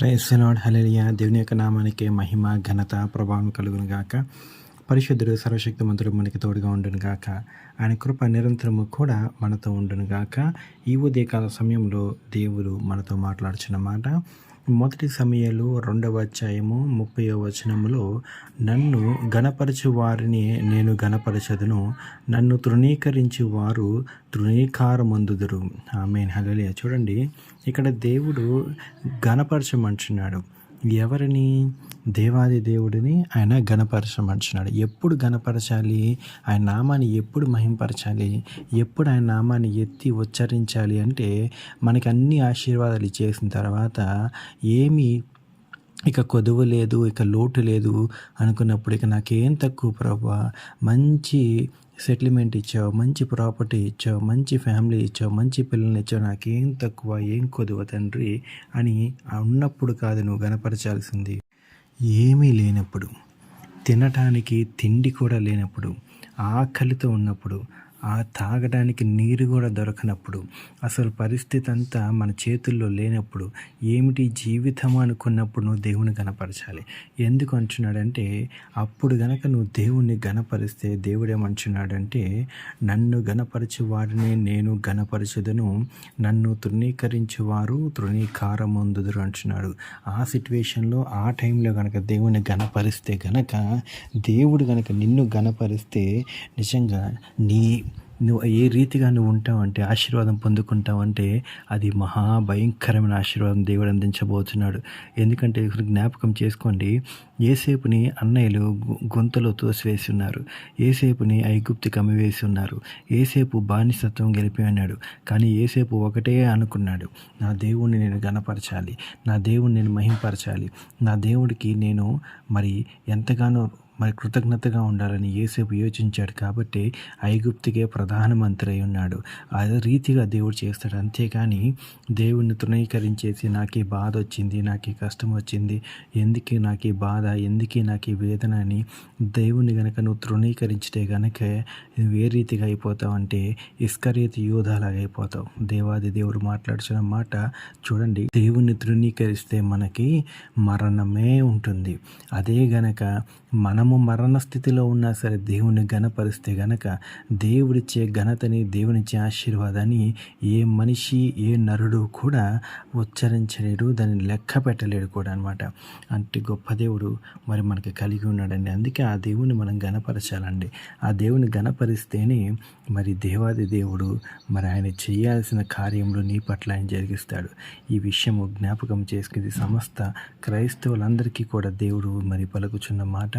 ప్రైస్లాడ్ హలలియా దేవుని యొక్క నామానికి మహిమ ఘనత ప్రభావం కలుగును గాక పరిశుద్ధుడు సర్వశక్తిమంతుడు మనకి తోడుగా ఉండును గాక. ఆయన కృప నిరంతరము కూడా మనతో ఉండను గాక. ఈ ఉదయకాల సమయంలో దేవుడు మనతో మాట్లాడుచున్న మాట మొదటి సమయాలు రెండవ అధ్యాయము ముప్పై వచనములో నన్ను గణపరచు వారిని నేను గణపరచదును నన్ను తృణీకరించి వారు తృణీకారమందుదురు. ఆమె హలలియ చూడండి ఇక్కడ దేవుడు గణపరచమంటున్నాడు ఎవరిని? దేవాది దేవుడిని ఆయన గణపరచమంటున్నాడు ఎప్పుడు గణపరచాలి ఆయన నామాన్ని ఎప్పుడు మహింపరచాలి? ఎప్పుడు ఆయన నామాన్ని ఎత్తి ఉచ్చరించాలి? అంటే మనకి అన్ని ఆశీర్వాదాలు ఇచ్చేసిన తర్వాత ఏమి ఇక కొదువు లేదు ఇక లోటు లేదు అనుకున్నప్పుడు ఇక నాకేం తక్కువ ప్రభా? మంచి సెటిల్మెంట్ ఇచ్చావు మంచి ప్రాపర్టీ ఇచ్చావు మంచి ఫ్యామిలీ ఇచ్చావు మంచి పిల్లల్ని ఇచ్చావు నాకేం తక్కువ ఏం కొదువ తండ్రి అని ఉన్నప్పుడు కాదు నువ్వు గనపరచాల్సింది ఏమీ లేనప్పుడు తినటానికి తిండి కూడా లేనప్పుడు ఆకలితో ఉన్నప్పుడు ఆ తాగడానికి నీరు కూడా దొరకనప్పుడు అసలు పరిస్థితి అంతా మన చేతుల్లో లేనప్పుడు ఏమిటి జీవితం అనుకున్నప్పుడు నువ్వు దేవుని గనపరచాలి ఎందుకు అంటున్నాడంటే అప్పుడు గనక నువ్వు దేవుణ్ణి గనపరిస్తే దేవుడేమంటున్నాడంటే నన్ను గనపరచు వారిని నేను గనపరచుదను నన్ను తృణీకరించేవారు తృణీకారముందుదురు అంటున్నాడు. ఆ సిట్యువేషన్లో ఆ టైంలో కనుక దేవుని గనపరిస్తే గనక దేవుడు గనక నిన్ను గనపరిస్తే నిజంగా నీ నువ్వు ఏ రీతిగా నువ్వు ఉంటావంటే ఆశీర్వాదం పొందుకుంటావంటే అది మహాభయంకరమైన ఆశీర్వాదం దేవుడు అందించబోతున్నాడు. ఎందుకంటే జ్ఞాపకం చేసుకోండి ఏసేపుని అన్నయ్యలు గొంతలో తోసివేసి ఉన్నారు ఏసేపుని ఐగుప్తి కమ్మివేసి ఉన్నారు ఏసేపు బానిసత్వం గెలిపి అన్నాడు. కానీ ఏసేపు ఒకటే అనుకున్నాడు నా దేవుణ్ణి నేను గనపరచాలి నా దేవుణ్ణి నేను మహింపరచాలి నా దేవుడికి నేను మరి ఎంతగానో మరి కృతజ్ఞతగా ఉండాలని ఏసేపు యోచించాడు కాబట్టి ఐగుప్తికే ప్రధానమంత్రి అయి ఉన్నాడు. అదే రీతిగా దేవుడు చేస్తాడు. అంతేకాని దేవుణ్ణి తృణీకరించేసి నాకు ఈ బాధ వచ్చింది నాకు ఈ కష్టం వచ్చింది ఎందుకే నాకు ఈ బాధ ఎందుకే నాకు ఈ వేదన అని దేవుణ్ణి గనక నువ్వు తృణీకరించితే గనక నువ్వు ఏ రీతిగా అయిపోతావు అంటే ఇస్కరీతి యూధాలాగా అయిపోతావు. దేవాది దేవుడు మాట్లాడుచున్న మాట చూడండి. దేవుణ్ణి తృణీకరిస్తే మనకి మరణమే ఉంటుంది. అదే గనక మనం మనము మరణ స్థితిలో ఉన్నా సరే దేవుని ఘనపరిస్తే గనక దేవుడిచ్చే ఘనతని దేవునిచ్చే ఆశీర్వాదాన్ని ఏ మనిషి ఏ నరుడు కూడా ఉచ్చరించలేడు దాన్ని లెక్క పెట్టలేడు కూడా అనమాట అంటే గొప్ప దేవుడు మరి మనకి కలిగి ఉన్నాడండి. అందుకే ఆ దేవుని మనం గణపరచాలండి ఆ దేవుని గణపరిస్తేనే మరి దేవాది దేవుడు మరి ఆయన చేయాల్సిన కార్యంలో నీ పట్ల ఆయన జరిగిస్తాడు. ఈ విషయము జ్ఞాపకం చేసుకుంది సమస్త క్రైస్తవులందరికీ కూడా దేవుడు మరి పలుకుచున్న మాట.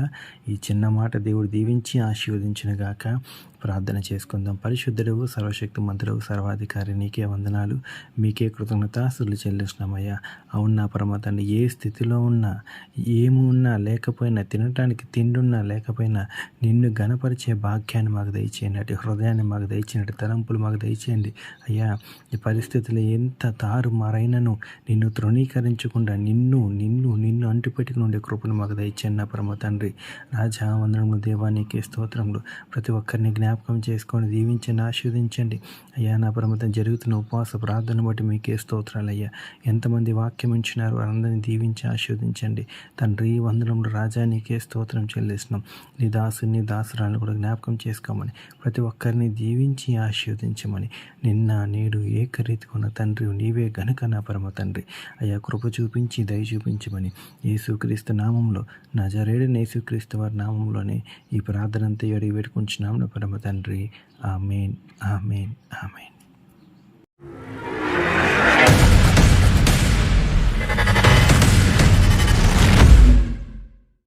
ఈ చిన్న మాట దేవుడు దీవించి ఆశీర్వదించినగాక ప్రార్థన చేసుకుందాం. పరిశుద్ధుడు సర్వశక్తి మంత్రుడు సర్వాధికారి నీకే వందనాలు మీకే కృతజ్ఞతాసులు చెల్లిస్తున్నామయ్యా. అవునా పరమతండి ఏ స్థితిలో ఉన్నా ఏమి ఉన్నా లేకపోయినా తినటానికి తిండున్నా లేకపోయినా నిన్ను గణపరిచే భాగ్యాన్ని మాకు దయచేయండి. హృదయాన్ని మాకు దయచేయండి. తలంపులు మాకు దయచేయండి. అయ్యా ఈ పరిస్థితులు ఎంత తారుమారైనను నిన్ను తృణీకరించకుండా నిన్ను నిన్ను నిన్ను అంటుపెట్టుకుని ఉండే కృపను మాకు దయచేయండి నా పరమ తండ్రి. రాజా వందనములు దేవానికి స్తోత్రములు. ప్రతి ఒక్కరిని జ్ఞాపకం చేసుకొని దీవించండి ఆస్వాదించండి అయ్యా నా పరమతం జరుగుతున్న ఉపవాస ప్రార్థన బట్టి మీకే స్తోత్రాలు అయ్యా ఎంతమంది వాక్యం ఇచ్చినారు వారందరినీ దీవించి ఆస్వాదించండి తండ్రి వందనంలో రాజా నీకే స్తోత్రం చెల్లిస్తున్నాం. నీ దాసుని దాసురాలను కూడా జ్ఞాపకం చేసుకోమని ప్రతి ఒక్కరిని దీవించి ఆస్వాదించమని నిన్న నేడు ఏకరీతికున్న తండ్రి నీవే గనుక నా పరమ తండ్రి. అయ్యా కృప చూపించి దయ చూపించమని యేసుక్రీస్తు నామంలో నా జరేడు యేసుక్రీస్తు వారి నామంలోనే ఈ ప్రార్థన అంతా అడిగి పెట్టుకుంటున్నాం నా పరమ తండ్రి. ఆమెన్. ఆమెన్. ఆమెన్.